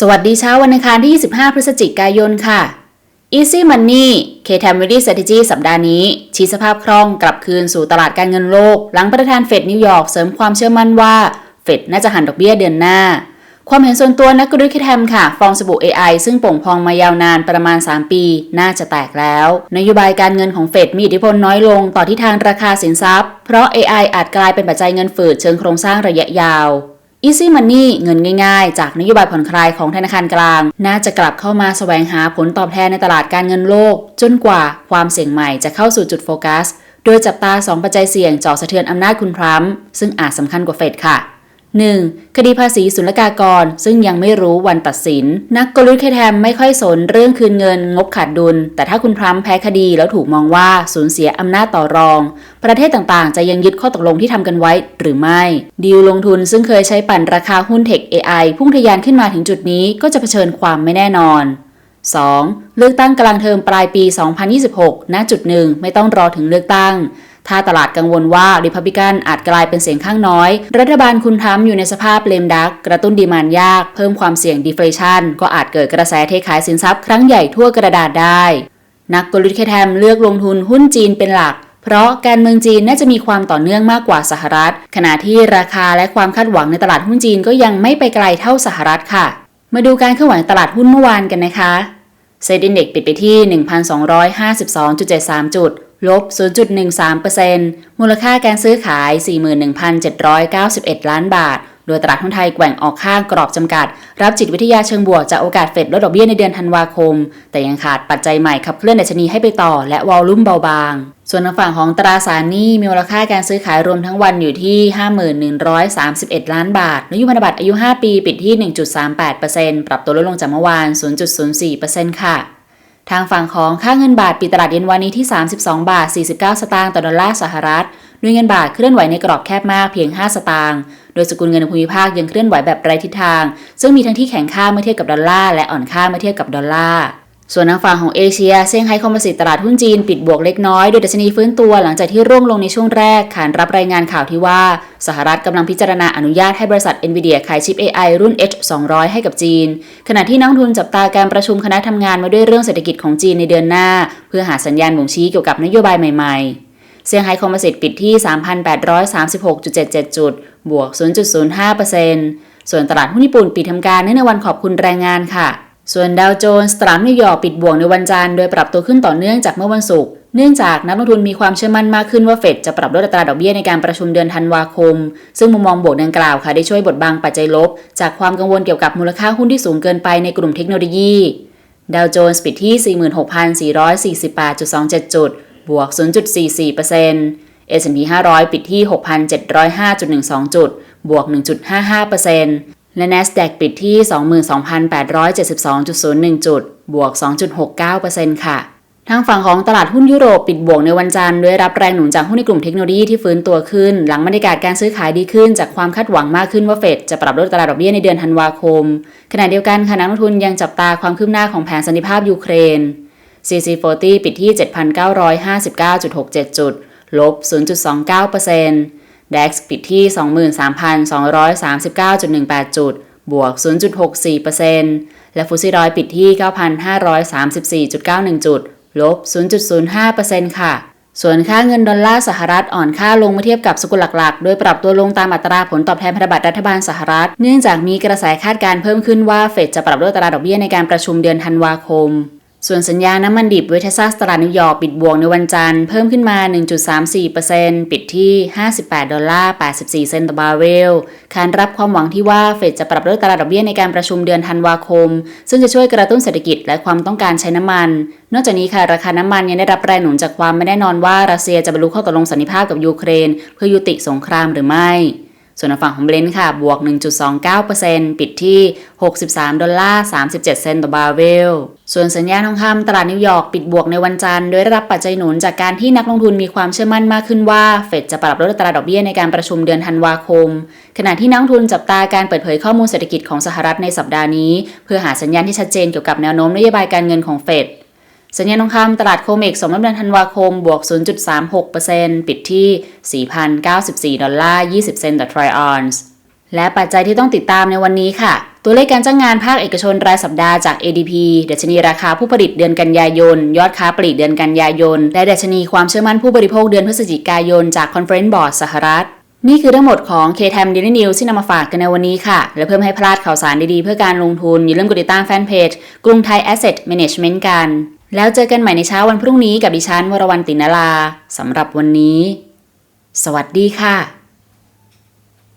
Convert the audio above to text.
สวัสดีเช้าวันอังคารที่ 25 พฤศจิกายนค่ะ Easy Money k t a m r e a d y Strategy สัปดาห์นี้ ชี้สภาพคล่องกลับคืนสู่ตลาดการเงินโลก หลังประธานเฟดนิวยอร์กเสริมความเชื่อมั่นว่า เฟดน่าจะหันดอกเบี้ยเดือนหน้า ความเห็นส่วนตัวนักกรุเคแทมค่ะ ฟองสบู่ AI ซึ่งป่งพองมายาวนานประมาณ 3 ปี น่าจะแตกแล้ว นโยบายการเงินของเฟดมีอิทธิพลน้อยลงต่อที่ทางราคาสินทรัพย์ เพราะ AI อาจกลายเป็นปัจจัยเงินฝืดเชิงโครงสร้างระยะยาว Easy Money เงินง่ายๆ จากนโยบายผ่อนคลายของธนาคารกลาง น่าจะกลับเข้ามาแสวงหาผลตอบแทนในตลาดการเงินโลก จนกว่าความเสี่ยงใหม่จะเข้าสู่จุดโฟกัส โดยจับตา 2 ปัจจัยเสี่ยงจ่อสะเทือนอำนาจคุณทรัมป์ซึ่งอาจสำคัญกว่าเฟดค่ะ 1. คดีภาษีศุลกากร ซึ่งยังไม่รู้วันตัดสิน นักกลยุทธ์เคแทมไม่ค่อยสนเรื่องคืนเงิน งบขาดดุล แต่ถ้าคุณทรัมแพ้คดีแล้วถูกมองว่าสูญเสียอำนาจต่อรอง ประเทศต่างๆ จะยังยึดข้อตกลงที่ทำกันไว้หรือไม่ ดีลลงทุนซึ่งเคยใช้ปั่นราคาหุ้นเทค AI พุ่งทะยานขึ้นมาถึงจุดนี้ก็จะเผชิญความไม่แน่นอน 2. เลือกตั้งกลางเทอมปลายปี 2026 ณ จุดหนึ่งไม่ต้องรอถึงเลือกตั้ง ถ้าตลาดกังวลว่าริพับลิกันอาจกลายเป็นเสียงข้างน้อย รัฐบาลคุณทรัมอยู่ในสภาพเลมดัก กระตุ้นดีมานยาก เพิ่มความเสี่ยงดิเฟลชันก็อาจเกิดกระแสเทขายสินทรัพย์ครั้งใหญ่ทั่วกระดาษได้ นักกลยุทธ์เคแทมเลือกลงทุนหุ้นจีนเป็นหลักเพราะการเมืองจีนน่าจะมีความต่อเนื่องมากกว่าสหรัฐ ขณะที่ราคาและความคาดหวังในตลาดหุ้นจีนก็ยังไม่ไปไกลเท่าสหรัฐค่ะ มาดูการเคลื่อนไหวตลาดหุ้นเมื่อวานกันนะคะ เซ็นดินเด็กปิดไปที่ 1,252.73 จุด ลบ 0.13%มูลค่าการซื้อขาย 41,791 ล้านบาท โดยตลาดหุ้นไทยแกว่งออกข้างกรอบจำกัด รับจิตวิทยาเชิงบวกจากโอกาสเฟดลดดอกเบี้ยในเดือนธันวาคม แต่ยังขาดปัจจัยใหม่ขับเคลื่อนดัชนีให้ไปต่อและวอลลุ่มเบาบาง ส่วนทางฝั่งของตราสารหนี้มีมูลค่าการซื้อขายรวมทั้งวันอยู่ที่ 5131 ล้านบาทและยุพันธบัตรอายุ 5 ปีปิดที่ 1.38%ปรับตัวลดลงจากเมื่อวาน 0.04%ค่ะ ทางฝั่งของค่าเงินบาทปิดตลาดเย็นวันนี้ที่ 32 บาท 49 สตางค์ต่อดอลลาร์สหรัฐด้วยเงินบาทเคลื่อนไหวในกรอบแคบมากเพียง 5 สตางค์โดยสกุลเงินในภูมิภาคยังเคลื่อนไหวแบบไร้ทิศทาง ซึ่งมีทั้งที่แข็งค่าเมื่อเทียบกับดอลลาร์และอ่อนค่าเมื่อเทียบกับดอลลาร์ ส่วนทางฝั่งของเอเชียเซี่ยงไฮ้คอมโพสิตตลาดหุ้นจีนปิดบวกเล็กน้อย โดยดัชนีฟื้นตัวหลังจากที่ร่วงลงในช่วงแรก ขานรับรายงานข่าวที่ว่า สหรัฐกำลังพิจารณาอนุญาตให้บริษัท NVIDIA ขายชิป AI รุ่น H200 ให้กับจีน ขณะที่นักทุนจับตาการประชุมคณะทำงานมาด้วยเรื่องเศรษฐกิจของจีนในเดือนหน้า เพื่อหาสัญญาณบ่งชี้เกี่ยวกับนโยบายใหม่ๆ เซี่ยงไฮ้คอมโพสิตปิดที่ 3,836.77 จุด บวก 0.05%ส่วนตลาดหุ้นญี่ปุ่นปิดทำการเนื่องในวันขอบคุณแรงงานค่ะ ส่วนดาวโจนส์ตลาดนิวยอร์กปิดบวกในวันจันทร์โดยปรับตัวขึ้นต่อเนื่องจากเมื่อวันศุกร์เนื่องจากนักลงทุนมีความเชื่อมั่นมากขึ้นว่าเฟดจะปรับลดอัตราดอกเบี้ยในการประชุมเดือนธันวาคม ซึ่งมุมมองบวกดังกล่าวค่ะได้ช่วยบดบังปัจจัยลบ จากความกังวลเกี่ยวกับมูลค่าหุ้นที่สูงเกินไปในกลุ่มเทคโนโลยี ดาวโจนส์ปิดที่46,448.27 จุด บวก 0.44% S&P 500 ปิดที่ 6,705.12 จุด บวก 1.55% และ NASDAQ ปิดที่ 22,872.01 จุด บวก 2.69%ค่ะ ทางฝั่งของตลาดหุ้นยุโรปปิดบวกในวันจันทร์ด้วยรับแรงหนุนจากหุ้นในกลุ่มเทคโนโลยีที่ฟื้นตัวขึ้น หลังบรรยากาศการซื้อขายดีขึ้นจากความคาดหวังมากขึ้นว่าเฟดจะปรับลดตราดดอกเบี้ยในเดือนธันวาคม ขณะเดียวกันคณะนักลงทุนยังจับตาความคืบหน้าของแผนสันติภาพยูเครน CC40 ปิดที่ 7,959.67 จุด ลบ 0.29% DAX ปิดที่ 23,239.18 จุด บวก 0.64%และฟุตซี่ร้อยปิดที่ 9,534.91 จุด ลบ 0.05%ค่ะ ส่วนค่าเงินดอลลาร์สหรัฐอ่อนค่าลงเมื่อเทียบกับสกุลหลักๆ โดยปรับตัวลงตามอัตราผลตอบแทนพันธบัตรรัฐบาลสหรัฐ เนื่องจากมีกระแสคาดการณ์เพิ่มขึ้นว่าเฟดจะปรับลดอัตราดอกเบี้ยในการประชุมเดือนธันวาคม ส่วนสัญญาน้ำมันดิบเวทซัสตลาดนิวยอร์กปิดบวกในวันจันทร์เพิ่มขึ้นมา 1.34%ปิดที่ 58 ดอลลาร์ 84 เซนต์ต่อบาร์เรลคานรับความหวังที่ว่าเฟดจะปรับลดตราดดอกเบี้ยในการประชุมเดือนธันวาคม ซึ่งจะช่วยกระตุ้นเศรษฐกิจและความต้องการใช้น้ำมัน นอกจากนี้ค่ะ ราคาน้ำมันยังได้รับแรงหนุนจากความไม่แน่นอนว่ารัสเซียจะบรรลุข้อตกลงสันติภาพกับยูเครน เพื่อยุติสงครามหรือไม่ ส่วนฝั่งของเบรนท์ค่ะบวก 1.29%ปิดที่ 63 ดอลลาร์ 37 เซนต์ต่อบาร์เรล ส่วนสัญญาณทองคำตลาดนิวยอร์กปิดบวกในวันจันทร์โดยได้รับปัจจัยหนุนจากการที่นักลงทุนมีความเชื่อมั่นมากขึ้นว่า เฟดจะปรับลดอัตราดอกเบี้ยในการประชุมเดือนธันวาคม ขณะที่นักลงทุนจับตาการเปิดเผยข้อมูลเศรษฐกิจของสหรัฐในสัปดาห์นี้ เพื่อหาสัญญาณที่ชัดเจนเกี่ยวกับแนวโน้มนโยบายการเงินของเฟด สัญญาณทองคำตลาดโคเมกสมน้ำเดือนธันวาคม บวก 0.36%ปิดที่ 4,094 ดอลลาร์ 20 เซนต์ต่อทริออนซ์ และปัจจัยที่ต้องติดตามในวันนี้ค่ะ ตัวเลขการจ้างงานภาคเอกชนรายสัปดาห์จาก ADP ดัชนีราคาผู้ผลิตเดือนกันยายน ยอดค้าปลีกเดือนกันยายน และดัชนีความเชื่อมั่นผู้บริโภคเดือนพฤศจิกายนจาก Conference Board สหรัฐนี่คือทั้งหมดของ K-Time Daily News ที่นำมาฝากกันในวันนี้ค่ะ และเพื่อไม่ให้พลาดข่าวสารดีๆ เพื่อการลงทุนอย่าลืมกดติดตามแฟนเพจกรุงไทย Asset Management กัน แล้วเจอกันใหม่ในเช้าวันพรุ่งนี้กับดิฉันวรวรรณตินลาสำหรับวันนี้ สวัสดีค่ะ